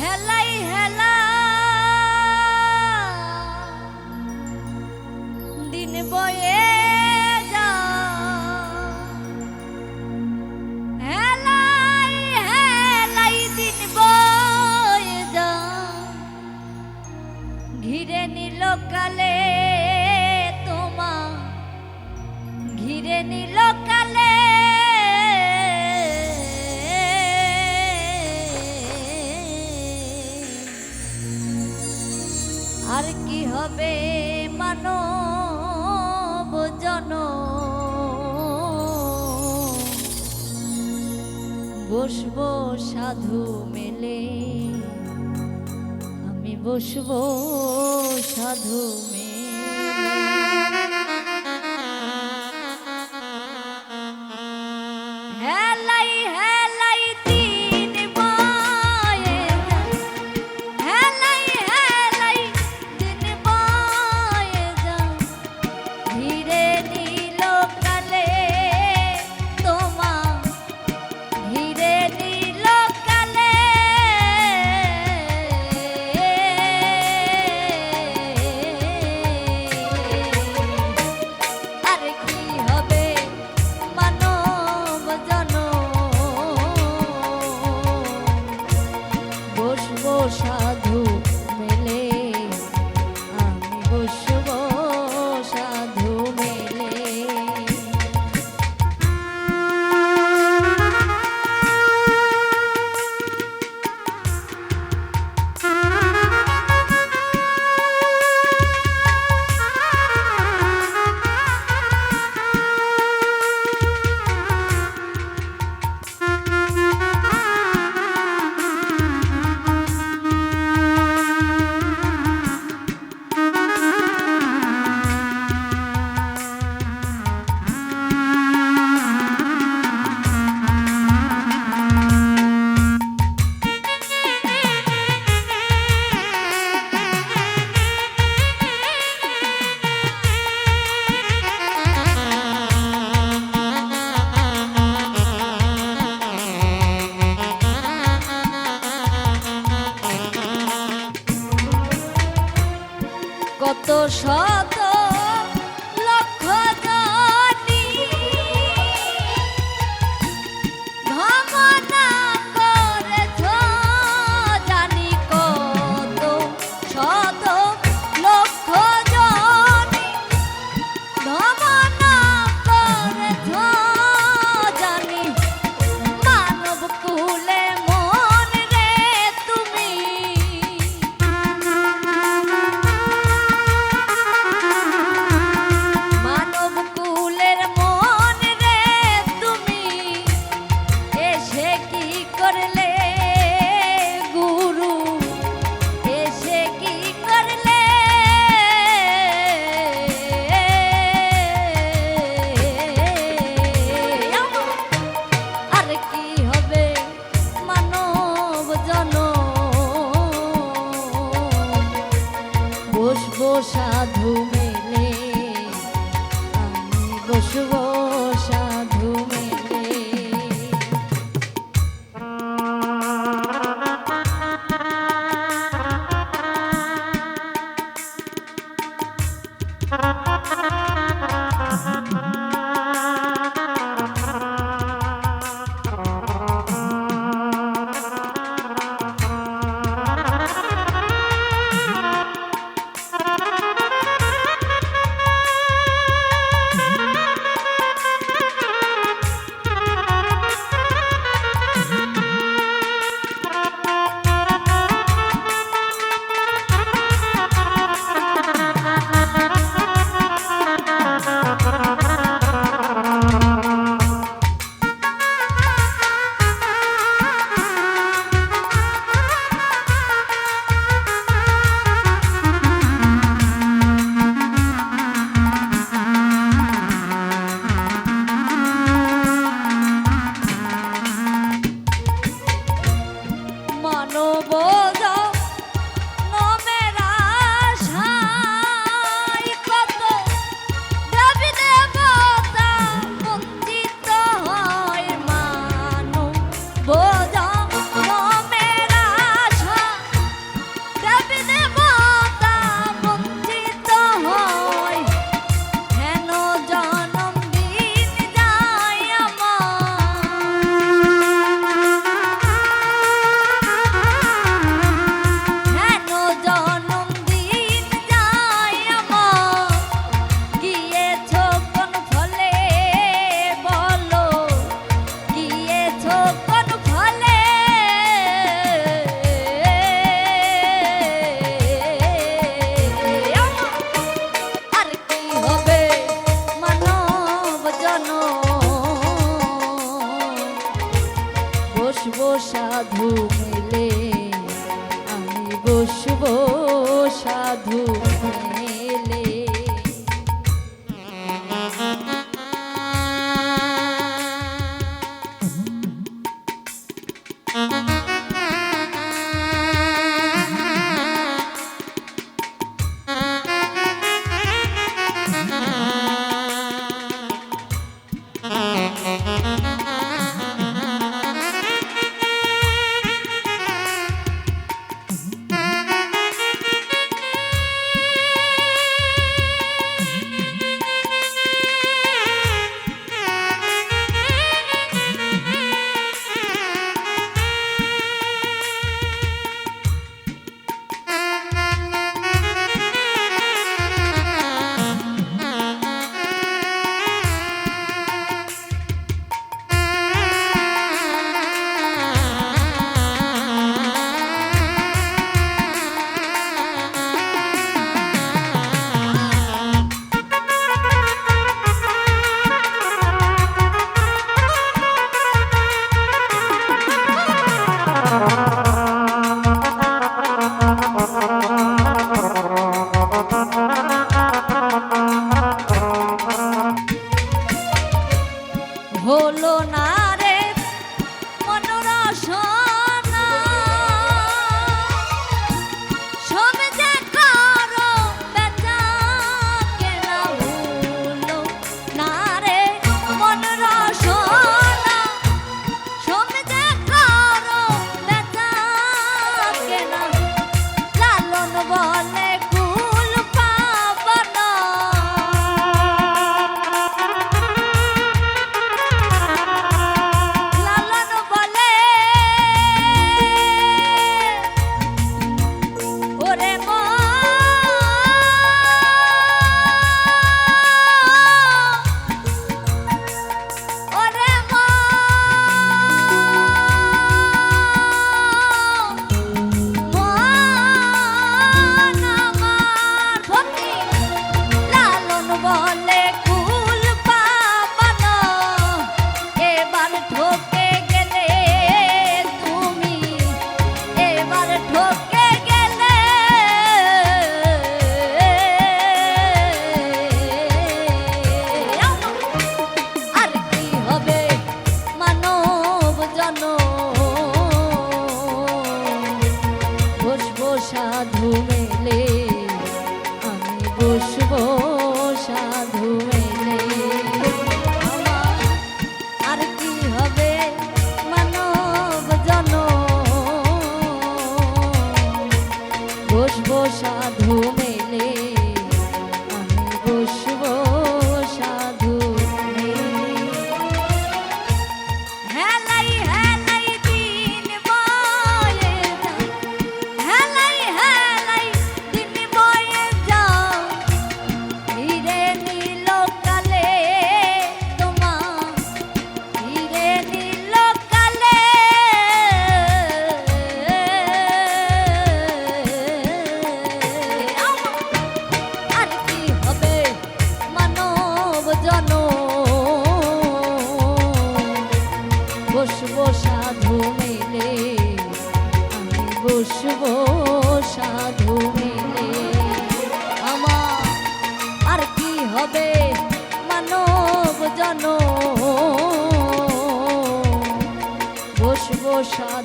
হেলাই হেলা। দিন বয়ে ঘিরে নিল কালে তোমা ঘিরে নিল কালে হবে মানব জন বসব সাধু মেলে আমি বসব সাধু মেলে Hello. কত শত ভূমিলে আমি বসবো সাধু। মেলে হলো না বসবো